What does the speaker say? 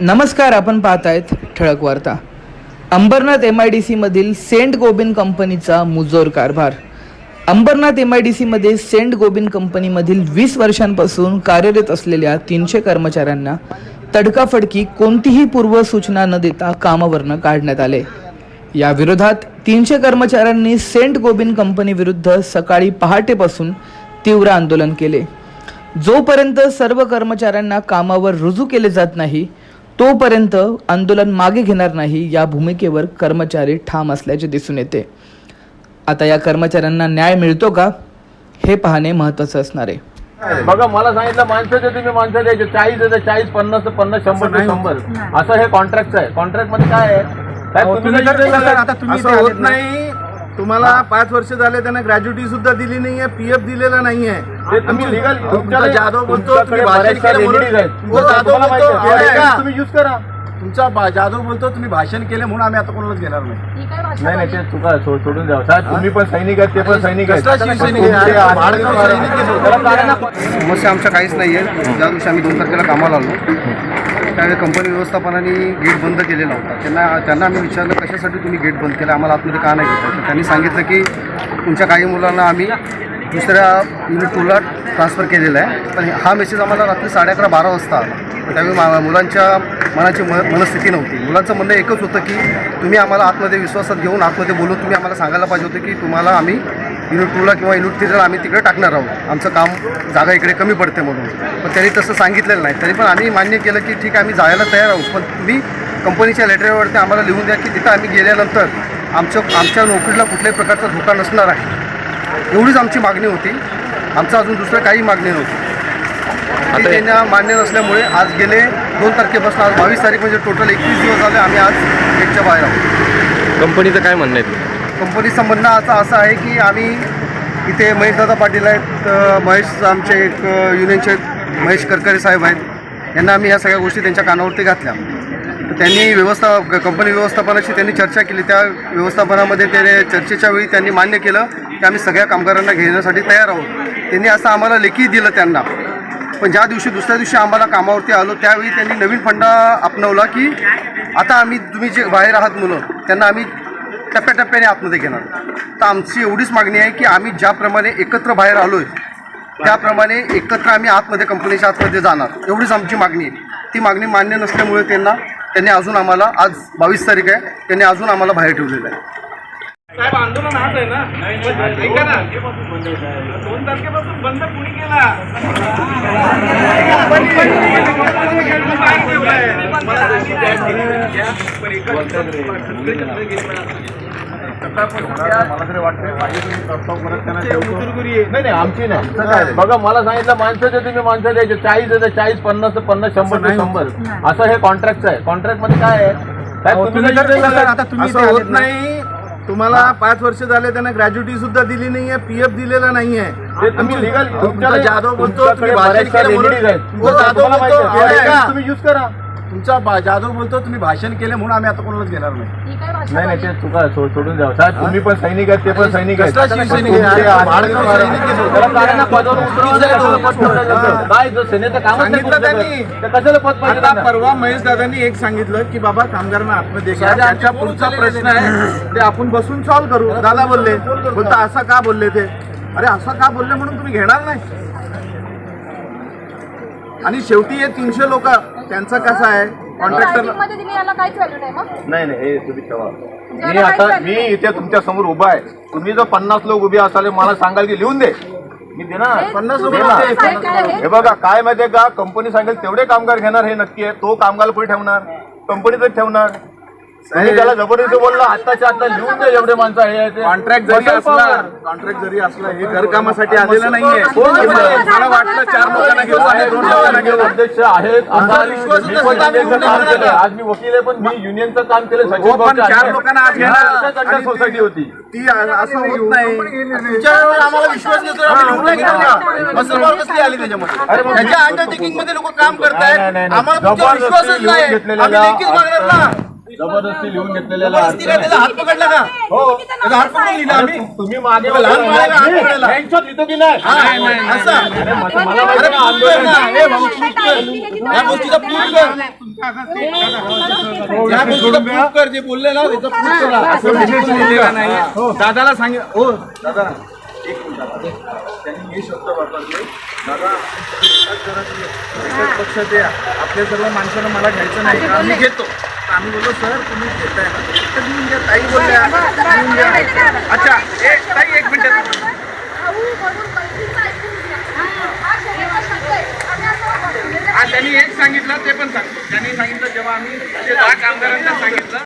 नमस्कार आपण पाहत आहेत ठळक वार्ता. अंबरनाथ एम आय डी सीमधील सेंट गोबिन कंपनीचा मुजोर कारभार. अंबरनाथ एम आय डी सीमध्ये सेंट गोबिन कंपनीमधील वीस वर्षांपासून कार्यरत असलेल्या तीनशे कर्मचाऱ्यांना तडकाफडकी कोणतीही पूर्वसूचना न देता कामावरनं काढण्यात आले. या विरोधात तीनशे कर्मचाऱ्यांनी सेंट गोबिन कंपनीविरुद्ध सकाळी पहाटेपासून तीव्र आंदोलन केले. जोपर्यंत सर्व कर्मचाऱ्यांना कामावर रुजू केले जात नाही तोपर्यंत आंदोलन मागे घेणार नाही या भूमिकेवर कर्मचारी ठाम असल्याचे दिसून येते. आता या कर्मचाऱ्यांना न्याय मिळतो का? हे पाहणे महत्त्वाचं असणार आहे. बघा मला सांगितलं माणसाचे तुम्ही माणसं द्यायचे. चाळीस देते चाळीस पन्नास ते पन्नास शंभर ते शंभर. असं हे कॉन्ट्रॅक्ट आहे. कॉन्ट्रॅक्टमध्ये काय आहे? होत. नाही. तुम्हाला पाच वर्ष झाले त्यांना ग्रॅज्युटी सुद्धा दिली नाहीये पीएफ दिलेला नाहीये. तुमचा जाधव बोलतो तुम्ही भाषण केलं म्हणून जाधव. तुम्ही यूज करा. तुमचा जाधव बोलतो तुम्ही भाषण केले म्हणून आम्ही आता कोणालाच घेणार नाही. नाही नाही ते चुका सोडून द्या. साहेब तुम्ही पण सैनिक आहेत ते पण सैनिक आहेत. समस्या आमच्या काहीच नाही आहे ज्या दिवशी आम्ही दोन तारखेला कामाला आलो त्यावेळी कंपनी व्यवस्थापनाने गेट बंद केलेला होता. त्यांना त्यांना आम्ही विचारलं कशासाठी तुम्ही गेट बंद केलं? आम्हाला आतमध्ये का नाही घेतलं तर त्यांनी सांगितलं की तुमच्या काही मुलांना आम्ही दुसऱ्या युनिट टूला ट्रान्सफर केलेला आहे. पण हा मेसेज आम्हाला रात्री साडे अकरा बारा वाजता आला तर त्यावेळी मा मुलांच्या मनाची म मनस्थिती नव्हती. मुलांचं म्हणणं एकच होतं की तुम्ही आम्हाला आतमध्ये विश्वासात घेऊन आतमध्ये बोलून तुम्ही आम्हाला सांगायला पाहिजे होतं की तुम्हाला आम्ही युनिट टूला किंवा युनिट थ्रीला आम्ही तिकडे टाकणार आहोत. आमचं काम जागा इकडे कमी पडते म्हणून. पण त्यांनी तसं सांगितलेलं नाही. तरी पण आम्ही मान्य केलं की ठीक आहे आम्ही जायला तयार आहोत. पण तुम्ही कंपनीच्या लेटरवरती आम्हाला लिहून द्या की तिथं आम्ही गेल्यानंतर आमचं आमच्या नोकरीला कुठल्याही प्रकारचा धोका नसणार आहे. एवढीच आमची मागणी होती. आमचं अजून दुसरं काही मागणी नव्हती. ती त्यांना मान्य नसल्यामुळे आज गेले दोन तारखेपासून आज बावीस तारीख म्हणजे टोटल एकवीस दिवस झाले आम्ही आज गेटच्या बाहेर आहोत. कंपनीचं काय म्हणणं आहे कंपनीचं म्हणणं आता असं आहे की आम्ही इथे महेशदादा पाटील आहेत महेश आमचे एक युनियनचे महेश करकरे साहेब आहेत. यांना आम्ही ह्या सगळ्या गोष्टी त्यांच्या कानावरती घातल्या. त्यांनी व्यवस्था कंपनी व्यवस्थापनाशी त्यांनी चर्चा केली. त्या व्यवस्थापनामध्ये त्याने चर्चेच्या वेळी त्यांनी मान्य केलं. की आम्ही सगळ्या कामगारांना घेण्यासाठी तयार आहोत. त्यांनी असं आम्हाला लेखी दिलं त्यांना. पण ज्या दिवशी दुसऱ्या दिवशी आम्हाला कामावरती आलो त्यावेळी त्यांनी नवीन फंडा अपनवला की आता आम्ही तुम्ही जे बाहेर आहात मुलं त्यांना आम्ही टप्प्याटप्प्याने आतमध्ये घेणार. तर आमची एवढीच मागणी आहे की आम्ही ज्याप्रमाणे एकत्र बाहेर आलो आहे त्याप्रमाणे एकत्र आम्ही आतमध्ये कंपनीच्या आतमध्ये जाणार. एवढीच आमची मागणी आहे. ती मागणी मान्य नसल्यामुळे त्यांना त्यांनी अजून आम्हाला आज बावीस तारीख आहे त्यांनी अजून आम्हाला बाहेर ठेवलेलं आहे. साहेब आंदोलन हाच आहे ना? ऐका ना दोन तारखेपासून बंद कुणी केला मला तरी वाटतंय पाहिजे तुम्ही प्रस्ताव परत त्यांना ठेवतो. नाही नाही आमची नाही. बघा मला सांगितलं माणसाचे तुम्ही माणसं द्यायचे चाळीस चाळीस पन्नास ते पन्नास शंभर ते शंभर. असं हे कॉन्ट्रॅक्ट आहे. कॉन्ट्रॅक्टमध्ये काय आहे? होत. नाही. तुम्हाला पाच वर्ष झाले त्यांना ग्रॅज्युटी सुद्धा दिली नाहीये पीएफ दिलेला नाहीये. जाधव बोलतो तुम्ही जाधव बोलतो तुमचा बा- जाधव बोलतो तुम्ही भाषण केले म्हणून आम्ही आता कोणालाच घेणार नाही नाही नाही ते सो- सोडून द्या साहेब तुम्ही पण सैनिक आहेत ते पण सैनिक आहेत कसला शिवसैनिक आहे? तुमचे सैनिक आहे. उतरवलं पद ठेवलं जातं. काय जो सेनेचं कामच नाही सांगितलं करू शकत. त्यांनी. तर कशाला पद पाहिजे आता त्यांना? परवा महेश दादांनी एक सांगितलं की बाबा कामगारांना त्यांचा पुढचा प्रश्न आहे ते आपण बसून सॉल्व्ह करू दादा बोलले बोलता असं का बोलले ते अरे असं का बोलले म्हणून तुम्ही घेणार नाही आणि शेवटी हे तीनशे लोक त्यांचं कसं आहे? कॉन्ट्रॅक्टरमध्ये दिली याला काहीच व्हॅल्यू नाही मग? नाही नाही हे तुम्ही ठेवा. मी आता मी इथे तुमच्यासमोर उभा आहे. तुम्ही जर पन्नास लोक उभे असाल मला सांगाल की लिहून दे. मी देणार. हे पन्नास आहे? हे बघा काय माहितीये का? कंपनी सांगेल तेवढे कामगार घेणार हे नक्की आहे. तो कामगार पुढे ठेवणार. कंपनीतच ठेवणार. त्याला जबरदस्ती बोलला आत्ताच्या आता लिहून दे एवढे माणसं आहे ते. कॉन्ट्रॅक्ट जरी बसेल असला. कॉन्ट्रॅक्ट जरी असला हे घरकामासाठी आलेलं नाहीये? मला वाटलं चार लोकांना घेऊ आणि दोन लोकांना घेऊ अध्यक्ष आहेत. आमचा विश्वास मी होता पण काम. आज मी वकील आहे पण मी युनियनचं काम केलं सचिन हो, पण भाऊच्या चार. लोकांना आज घेणार आणि ती- सोसायटी होती ती असं होत नाही. आम्हाला विश्वास आम्ही लिहून नाही कसली आली त्याच्यामध्ये? त्याच्या अंडरटेकिंगमध्ये लोक काम नाही, करतायत. नाही, नाही. आम्हाला तुमच्यावर जबरदस्ती विश्वासच लिहून नाही घेतलेल्या आम्ही लेखीच मागणार ना. जबरदस्ती लिहून घेतलेला त्याचा हात पकडला का? हो. त्याचा हात पकडून लिहिला आम्ही. तुम्ही मागे लहान मुलाला हात पकडायला. यांच्यात लिहितो की नाही नाही, नाही, असं. मला मला ना. आंदोलन हे भाऊ. या गोष्टीचा प्रूफ कर या गोष्टीचा प्रूफ कर जे बोलले ना त्याचा प्रूफ करा. असं विशेष नाही. दादाला सांगितलं. हो दादा. एक मिनिट दादा. त्यांनी हे शब्द वापरले. दादा एकच पक्ष द्या. आपल्या सर्व माणसानं मला घ्यायचं नाही. का मी घेतो. आम्ही बोललो सर तुम्ही घेताय ना तर घ्या ताई बोलल्या घ्या अच्छा एक ताई एक मिनिट. हा त्यांनी एक सांगितलं ते पण सांगतो त्यांनी सांगितलं जेव्हा आम्ही ते दहा कामगारांना सांगितलं